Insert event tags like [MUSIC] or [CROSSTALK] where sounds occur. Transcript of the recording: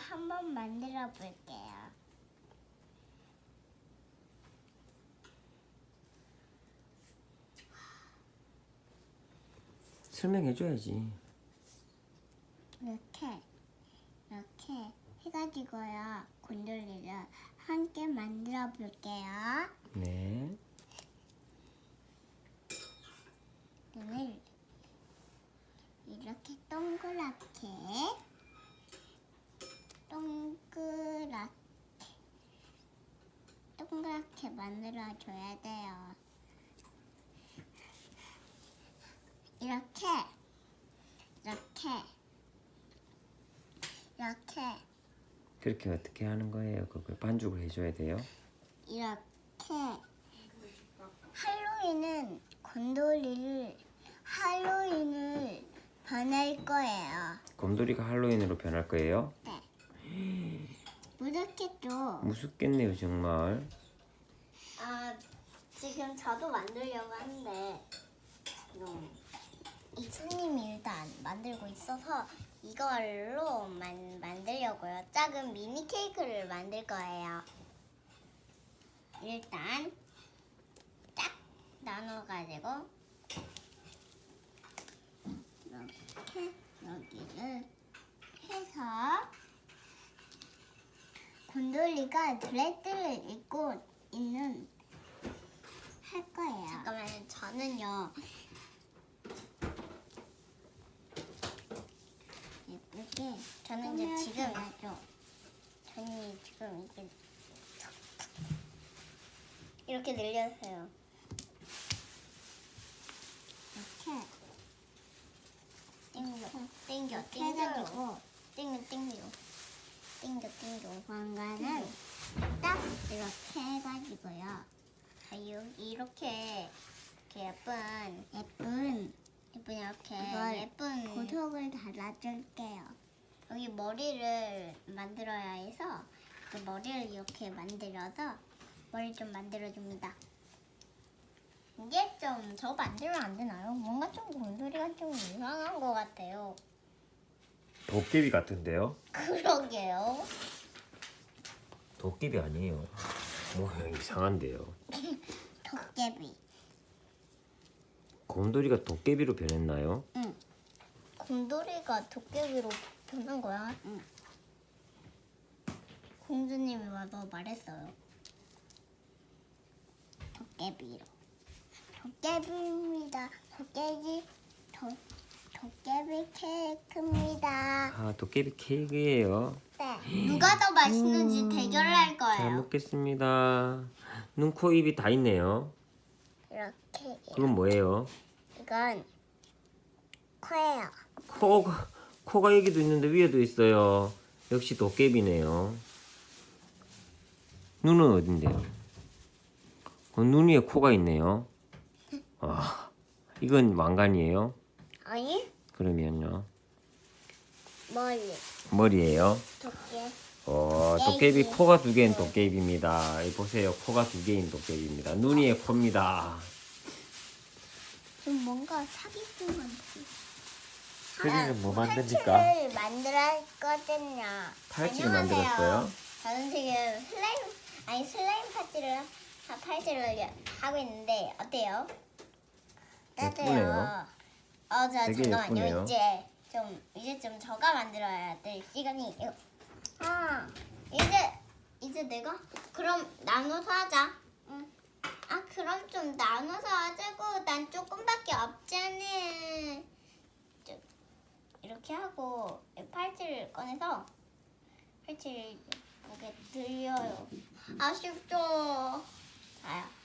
한번 만들어 볼게요. 설명해줘야지. 이렇게 이렇게 해가지고요 곤돌리를 함께 만들어 볼게요. 네. 눈을 이렇게 동그랗게 동그랗게 만들어 줘야 돼요. 이렇게 이렇게 이렇게 그렇게 어떻게 하는 거예요? 그걸 반죽을 해줘야 돼요. 이렇게 할로윈은 곤돌이를 할로윈을 보낼 거예요. 곰돌이가 할로윈으로 변할 거예요. 네. [LAUGHS] 무섭겠죠? 무섭겠네요 정말. 아 지금 저도 만들려고 하는데 이수님이 일단 만들고 있어서 이걸로 만, 만들려고요. 작은 미니 케이크를 만들 거예요. 일단 딱 나눠가지고 이렇게 여기를 해서 곤돌리가 드레스를 입고 있는 할 거예요. 잠깐만요. 저는요. 예쁘게. 저는 이제 지금 저는 지금 이렇게 이렇게 늘렸어요. 이렇게 땡겨 땡겨 땡겨 땡겨 땡겨 땡겨 땡겨 왕관은 딱 이렇게 해가지고요. 자, 여기 이렇게 이렇게 예쁜 예쁜 예쁜 이렇게 예쁜 보석을 달아줄게요. 여기 머리를 만들어야 해서 그 머리를 이렇게 만들어서 머리 좀 만들어줍니다. 이게 좀 저 만들면 안 되나요? 뭔가 좀 곰돌이가 좀 이상한 것 같아요. 도깨비 같은데요? 그러게요. 도깨비 아니에요. 모양 이상한데요. [LAUGHS] 도깨비. 곰돌이가 도깨비로 변했나요? 응. 곰돌이가 도깨비로 변한 거야. 응. 공주님이 와서 말했어요. 도깨비로. 도깨비입니다. 도깨비 도, 도깨비 케이크입니다. 아 도깨비 케이크예요. 네. 누가 더 맛있는지 대결할 잘 거예요. 먹겠습니다. 눈, 코, 입이 다 있네요. 이렇게. 이건 뭐예요? 이건 코예요. 코가 코가 여기도 있는데 위에도 있어요. 역시 도깨비네요. 눈은 어딘데요? 어, 눈 위에 코가 있네요. [LAUGHS] 아, 이건 왕관이에요. 아니 그러면요, 머리. 머리예요. 도깨. 어, 도깨비 코가 두 개인 도깨비입니다. 이 보세요, 코가 두 개인 도깨비입니다. 눈 위에 코입니다. 좀 뭔가 사기꾼 같지. 그리는 뭐 만듭니까? 팔찌를 만들어 거든요. 팔찌를 안녕하세요. 만들었어요? 저는 지금 슬라임 아니 슬라임 팔찌를 하- 팔찌를 하고 있는데 어때요? 예쁘네요. 어, 저 되게 잠깐만요. 예쁘네요. 이제 좀 이제 좀 저가 만들어야 될 시간이. 아 이제 이제 내가 그럼 나눠서 하자. 응. 아 그럼 좀 나눠서 하자고. 난 조금밖에 없잖아. 좀 이렇게 하고 팔찌를 꺼내서 팔찌를 목에 들려요. 아쉽죠. 자요.